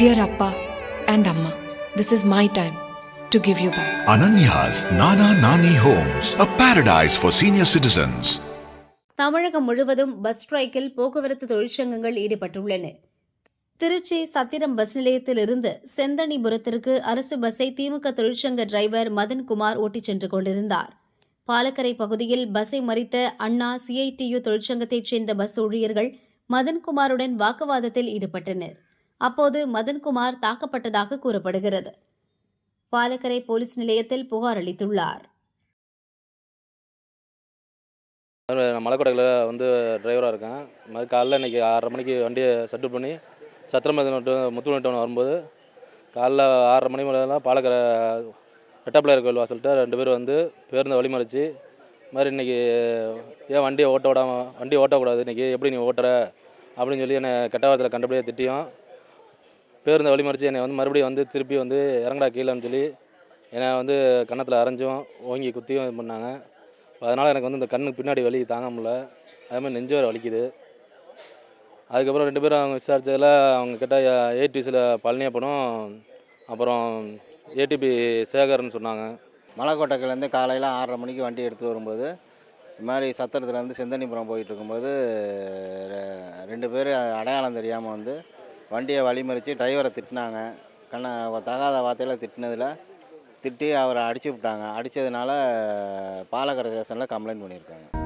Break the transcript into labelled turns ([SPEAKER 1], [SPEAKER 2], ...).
[SPEAKER 1] Dear Appa and Amma, this is my time to give you back.
[SPEAKER 2] Ananya's Nana Nani Homes, a paradise for senior citizens.
[SPEAKER 3] தமிழகம் முழுவதும் bus ஸ்ட்ரைக்கில் போக்குவரத்து தொழிற்சங்கங்கள் ஈடுபட்டுள்ளன Trichy Chathiram bus நிலையத்திலிருந்து செந்தணிபுரத்திற்கு அரசு பஸ்ஸை திமுக தொழிற்சங்க டிரைவர் மதன்குமார் ஓட்டிச் சென்று கொண்டிருந்தார் பாலக்கரை பகுதியில் பஸ்ஸை மறித்த அண்ணா சிஐடியு தொழிற்சங்கத்தைச் சேர்ந்த பஸ் ஊழியர்கள் மதன்குமாருடன் வாக்குவாதத்தில் ஈடுபட்டனர் அப்போது மதன்குமார் தாக்கப்பட்டதாக கூறப்படுகிறது. பாலக்கரை போலீஸ் நிலையத்தில் புகார் அளித்துள்ளார்.
[SPEAKER 4] நான் மலைக்கோட்டையில் வந்து டிரைவராக இருக்கேன். இது மாதிரி காலைல இன்றைக்கி ஆறரை மணிக்கு வண்டியை செட்டில் பண்ணி சத்திரமதி முத்துமணி டவுன் வரும்போது காலைல ஆறரை மணி மேலாம் பாலக்கரை ரெட்டாப்பிள்ளையர் கோயில் வாசல்கிட்ட ரெண்டு பேரும் வந்து பேருந்தை வழிமறிச்சு இது மாதிரி இன்றைக்கி ஏன் வண்டியை ஓட்ட விடாமல் வண்டியை ஓட்டக்கூடாது இன்றைக்கி எப்படி நீ ஓட்டுற அப்படின்னு சொல்லி என்னை கெட்டவாரத்தில் கண்டபடியாக திட்டியும் பேருந்து வழிமறிச்சு என்னை வந்து மறுபடியும் வந்து திருப்பி வந்து இறங்கடா கீழேன்னு சொல்லி என்னை வந்து கன்னத்தில் அரைஞ்சும் ஓங்கி குத்தியும் இது பண்ணாங்க. அதனால் எனக்கு வந்து இந்த கண்ணுக்கு பின்னாடி வலி தாங்க முடில அதேமாதிரி நெஞ்சு வேறு வலிக்குது. அதுக்கப்புறம் ரெண்டு பேரும் அவங்க விசாரித்ததில் அவங்க கிட்ட ஏடிசியில் பழனியப்பனும் அப்புறம் ஏடிபி சேகர்னு சொன்னாங்க.
[SPEAKER 5] மலைக்கோட்டைக்குலேருந்து காலையில் ஆறரை மணிக்கு வண்டி எடுத்துகிட்டு வரும்போது இது மாதிரி சத்திரத்துலேருந்து செந்தனிபுரம் போயிட்டு இருக்கும்போது ரெ- ரெண்டு பேர் அடையாளம் தெரியாமல் வந்து வண்டியை வழிமறித்து டிரைவரை திட்டினாங்க. கண்ண தகாத வார்த்தையில் திட்டினதில் திட்டி அவரை அடிச்சு விட்டாங்க. அடித்ததுனால பாலக்கரை ஸ்டேஷனில் கம்ப்ளைண்ட் பண்ணியிருக்காங்க.